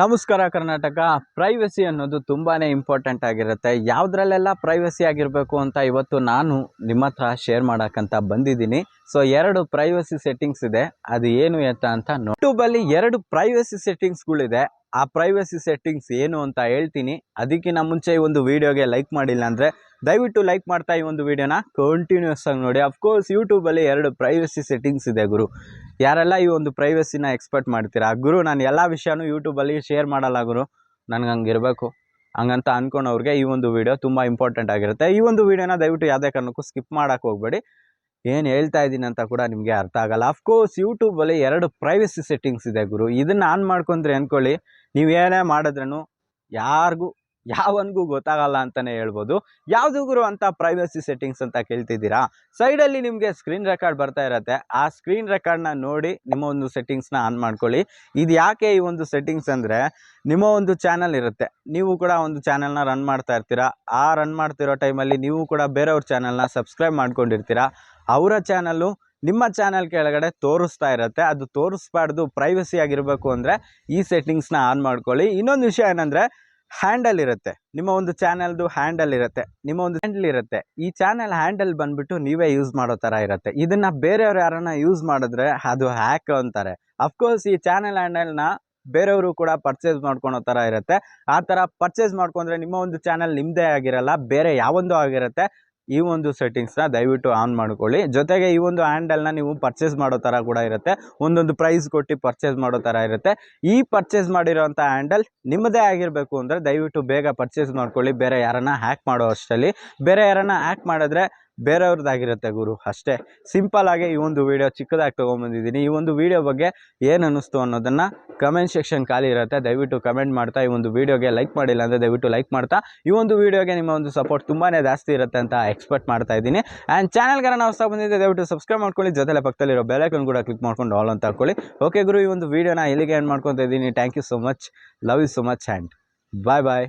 ನಮಸ್ಕಾರ ಕರ್ನಾಟಕ. ಪ್ರೈವಸಿ ಅನ್ನೋದು ತುಂಬಾ ಇಂಪಾರ್ಟೆಂಟ್ ಆಗಿರುತ್ತೆ. ಯಾವುದ್ರಲ್ಲೆಲ್ಲ ಪ್ರೈವಸಿ ಆಗಿರಬೇಕು ಅಂತ ಇವತ್ತು ನಾನು ನಿಮ್ಮ ಹತ್ರ ಶೇರ್ ಮಾಡೋಕ್ಕಂತ ಬಂದಿದ್ದೀನಿ. ಸೊ ಎರಡು ಪ್ರೈವಸಿ ಸೆಟ್ಟಿಂಗ್ಸ್ ಇದೆ. ಅದು ಏನು ಎತ್ತ ಅಂತ ಯೂಟ್ಯೂಬಲ್ಲಿ ಎರಡು ಪ್ರೈವಸಿ ಸೆಟ್ಟಿಂಗ್ಸ್ಗಳಿದೆ ಆ ಪ್ರೈವಸಿ ಸೆಟ್ಟಿಂಗ್ಸ್ ಏನು ಅಂತ ಹೇಳ್ತೀನಿ. ಅದಕ್ಕಿಂತ ಮುಂಚೆ ಈ ಒಂದು ವಿಡಿಯೋಗೆ ಲೈಕ್ ಮಾಡಿಲ್ಲ ಅಂದರೆ ದಯವಿಟ್ಟು ಲೈಕ್ ಮಾಡ್ತಾ ಈ ಒಂದು ವೀಡಿಯೋನ ಕಂಟಿನ್ಯೂಸ್ ಆಗಿ ನೋಡಿ. ಅಫ್ಕೋರ್ಸ್ ಯೂಟ್ಯೂಬಲ್ಲಿ ಎರಡು ಪ್ರೈವಸಿ ಸೆಟ್ಟಿಂಗ್ಸ್ ಇದೆ ಗುರು. ಯಾರೆಲ್ಲ ಈ ಒಂದು ಪ್ರೈವಸಿನ ಎಕ್ಸ್ಪೆಕ್ಟ್ ಮಾಡ್ತೀರಾ? ಗುರು, ನಾನು ಎಲ್ಲ ವಿಷಯನೂ ಯೂಟ್ಯೂಬಲ್ಲಿ ಶೇರ್ ಮಾಡಲ್ಲ ಗುರು. ನನಗೆ ಹಂಗಿರಬೇಕು ಹಂಗಂತ ಅಂದ್ಕೊಂಡವ್ರಿಗೆ ಈ ಒಂದು ವೀಡಿಯೋ ತುಂಬ ಇಂಪಾರ್ಟೆಂಟ್ ಆಗಿರುತ್ತೆ. ಈ ಒಂದು ವೀಡಿಯೋನ ದಯವಿಟ್ಟು ಯಾವುದೇ ಕಾರಣಕ್ಕೂ ಸ್ಕಿಪ್ ಮಾಡೋಕ್ಕೆ ಹೋಗ್ಬೇಡಿ. ಏನು ಹೇಳ್ತಾ ಇದ್ದೀನಿ ಅಂತ ಕೂಡ ನಿಮಗೆ ಅರ್ಥ ಆಗಲ್ಲ. ಅಫ್ಕೋರ್ಸ್ ಯೂಟ್ಯೂಬಲ್ಲಿ ಎರಡು ಪ್ರೈವಸಿ ಸೆಟ್ಟಿಂಗ್ಸ್ ಇದೆ ಗುರು. ಇದನ್ನು ಆನ್ ಮಾಡ್ಕೊಂಡ್ರೆ ಅಂದ್ಕೊಳ್ಳಿ ನೀವು ಏನೇ ಮಾಡಿದ್ರೂ ಯಾರಿಗೂ, ಯಾವನಿಗೂ ಗೊತ್ತಾಗಲ್ಲ ಅಂತಲೇ ಹೇಳ್ಬೋದು. ಯಾವುದು ಗುರು ಅಂತ ಪ್ರೈವಸಿ ಸೆಟ್ಟಿಂಗ್ಸ್ ಅಂತ ಕೇಳ್ತಿದ್ದೀರಾ? ಸೈಡಲ್ಲಿ ನಿಮಗೆ ಸ್ಕ್ರೀನ್ ರೆಕಾರ್ಡ್ ಬರ್ತಾ ಇರುತ್ತೆ. ಆ ಸ್ಕ್ರೀನ್ ರೆಕಾರ್ಡ್ನ ನೋಡಿ ನಿಮ್ಮ ಒಂದು ಸೆಟ್ಟಿಂಗ್ಸ್ನ ಆನ್ ಮಾಡ್ಕೊಳ್ಳಿ. ಇದು ಯಾಕೆ ಈ ಒಂದು ಸೆಟ್ಟಿಂಗ್ಸ್ ಅಂದರೆ ನಿಮ್ಮ ಒಂದು ಚಾನಲ್ ಇರುತ್ತೆ. ನೀವು ಕೂಡ ಒಂದು ಚಾನಲ್ನ ರನ್ ಮಾಡ್ತಾ ಇರ್ತೀರಾ. ಆ ರನ್ ಮಾಡ್ತಿರೋ ಟೈಮಲ್ಲಿ ನೀವು ಕೂಡ ಬೇರೆಯವ್ರ ಚಾನಲ್ನ ಸಬ್ಸ್ಕ್ರೈಬ್ ಮಾಡ್ಕೊಂಡಿರ್ತೀರಾ. ಅವರ ಚಾನಲ್ಲು ನಿಮ್ಮ ಚಾನಲ್ ಕೆಳಗಡೆ ತೋರಿಸ್ತಾ ಇರುತ್ತೆ. ಅದು ತೋರಿಸ್ಬಾರ್ದು ಪ್ರೈವಸಿ ಆಗಿರಬೇಕು ಅಂದರೆ ಈ ಸೆಟ್ಟಿಂಗ್ಸ್ನ ಆನ್ ಮಾಡ್ಕೊಳ್ಳಿ. ಇನ್ನೊಂದು ವಿಷಯ ಏನಂದರೆ ಹ್ಯಾಂಡಲ್ ಇರುತ್ತೆ. ನಿಮ್ಮ ಒಂದು ಚಾನಲ್ದು ಹ್ಯಾಂಡಲ್ ಇರುತ್ತೆ. ನಿಮ್ಮ ಒಂದು ಹ್ಯಾಂಡಲ್ ಇರುತ್ತೆ. ಈ ಚಾನಲ್ ಹ್ಯಾಂಡಲ್ ಬಂದ್ಬಿಟ್ಟು ನೀವೇ ಯೂಸ್ ಮಾಡೋ ಥರ ಇರುತ್ತೆ. ಇದನ್ನು ಬೇರೆಯವ್ರು ಯಾರನ್ನ ಯೂಸ್ ಮಾಡಿದ್ರೆ ಅದು ಹ್ಯಾಕ್ ಅಂತಾರೆ. ಅಫ್ಕೋರ್ಸ್ ಈ ಚಾನಲ್ ಹ್ಯಾಂಡಲ್ನ ಬೇರೆಯವರು ಕೂಡ ಪರ್ಚೇಸ್ ಮಾಡ್ಕೊಳೋ ಥರ ಇರುತ್ತೆ. ಆ ಥರ ಪರ್ಚೇಸ್ ಮಾಡ್ಕೊಂಡ್ರೆ ನಿಮ್ಮ ಒಂದು ಚಾನಲ್ ನಿಮ್ಮದೇ ಆಗಿರಲ್ಲ, ಬೇರೆ ಯಾವೊಂದು ಆಗಿರುತ್ತೆ. ಈ ಒಂದು ಸೆಟ್ಟಿಂಗ್ಸ್ನ ದಯವಿಟ್ಟು ಆನ್ ಮಾಡ್ಕೊಳ್ಳಿ. ಜೊತೆಗೆ ಈ ಒಂದು ಹ್ಯಾಂಡಲ್ನ ನೀವು ಪರ್ಚೇಸ್ ಮಾಡೋ ಥರ ಕೂಡ ಇರುತ್ತೆ. ಒಂದೊಂದು ಪ್ರೈಸ್ ಕೊಟ್ಟು ಪರ್ಚೇಸ್ ಮಾಡೋ ಥರ ಇರುತ್ತೆ. ಈ ಪರ್ಚೇಸ್ ಮಾಡಿರೋಂಥ ಹ್ಯಾಂಡಲ್ ನಿಮ್ಮದೇ ಆಗಿರಬೇಕು ಅಂದರೆ ದಯವಿಟ್ಟು ಬೇಗ ಪರ್ಚೇಸ್ ಮಾಡ್ಕೊಳ್ಳಿ. ಬೇರೆ ಯಾರನ್ನ ಹ್ಯಾಕ್ ಮಾಡೋ ಅಷ್ಟರಲ್ಲಿ. ಬೇರೆ ಯಾರನ್ನ ಹ್ಯಾಕ್ ಮಾಡಿದ್ರೆ ಬೇರೆಯವ್ರದ್ದಾಗಿರುತ್ತೆ ಗುರು. ಅಷ್ಟೇ. ಸಿಂಪಲ್ ಆಗಿ ಈ ಒಂದು ವೀಡಿಯೋ ಚಿಕ್ಕದಾಗಿ ತೊಗೊಂಬಂದಿದ್ದೀನಿ ಈ ಒಂದು ವೀಡಿಯೋ ಬಗ್ಗೆ ಏನು ಅನ್ನಿಸ್ತು ಅನ್ನೋದನ್ನು ಕಮೆಂಟ್ ಸೆಕ್ಷನ್ ಖಾಲಿ ಇರುತ್ತೆ. ದಯವಿಟ್ಟು ಕಮೆಂಟ್ ಮಾಡ್ತಾ ಈ ಒಂದು ವೀಡಿಯೋಗೆ ಲೈಕ್ ಮಾಡಿಲ್ಲ ಅಂದರೆ ದಯವಿಟ್ಟು ಲೈಕ್ ಮಾಡ್ತಾ. ಈ ಒಂದು ವೀಡಿಯೋಗೆ ನಿಮ್ಮ ಒಂದು ಸಪೋರ್ಟ್ ತುಂಬಾ ಜಾಸ್ತಿ ಇರುತ್ತೆ ಅಂತ ಎಕ್ಸ್ಪೆಕ್ಟ್ ಮಾಡ್ತಾ ಇದ್ದೀನಿ. ಆ್ಯಂಡ್ ಚಾನಲ್ಗಾರ ನಾವು ಹೊಸ ಬಂದಿದ್ದೆ ದಯವಿಟ್ಟು ಸಬ್ಸ್ಕ್ರೈಬ್ ಮಾಡ್ಕೊಳ್ಳಿ. ಜೊತೆಲೆ ಪಕ್ಕದಲ್ಲಿರೋ ಬೆಲೈಕನ್ ಕೂಡ ಕ್ಲಿಕ್ ಮಾಡ್ಕೊಂಡು ಆಲ್ ಅಂತ ಹಾಕೊಳ್ಳಿ. ಓಕೆ ಗುರು, ಈ ಒಂದು ವೀಡಿಯೋನ ಇಲ್ಲಿಗೆ ಎಂಡ್ ಮಾಡ್ಕೊತಾ ಇದ್ದೀನಿ. Thank you so much love you so much and bye bye